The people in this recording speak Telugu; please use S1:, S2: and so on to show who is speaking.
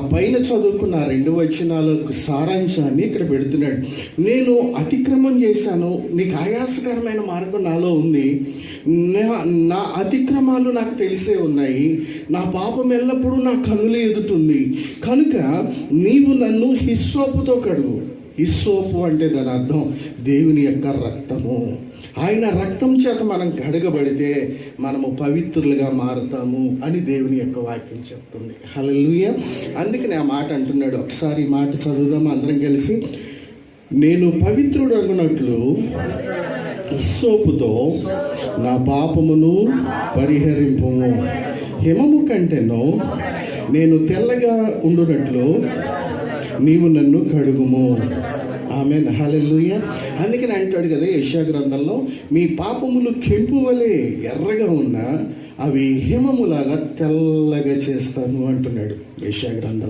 S1: ఆ పైన చదువుకున్న రెండు వచనాలకు సారాంశాన్ని ఇక్కడ పెడుతున్నాడు. నేను అతిక్రమం చేశాను నీకు ఆయాసకరమైన మార్గం నాలో ఉంది. నా నా అతిక్రమాలు నాకు తెలిసే ఉన్నాయి. నా పాపం ఎల్లప్పుడూ నా కన్నుల ఎదుటుంది. కనుక నీవు నన్ను హిస్సోపుతో కడుగు. హిస్సోపు అంటే దాని అర్థం దేవుని యొక్క రక్తము. ఆయన రక్తం చేత మనం కడగబడితే మనము పవిత్రులుగా మారుతాము అని దేవుని యొక్క వాక్యం చెప్తుంది. హలలుయ అందుకని ఆ మాట అంటున్నాడు. ఒకసారి ఈ మాట చదువుదాం అందరం కలిసి. నేను పవిత్రుడు అనుకున్నట్లు సోపుతో నా పాపమును పరిహరింపము. హిమము కంటేనో నేను తెల్లగా ఉండునట్లు నీవు నన్ను కడుగుము. ఆమె హల్లెలూయ. అందుకని అంటాడు కదా యశా గ్రంథంలో మీ పాపములు కెంపు వలె ఎర్రగా ఉన్నా అవి హిమములాగా తెల్లగా చేస్తాను అంటున్నాడు యశా గ్రంథంలో.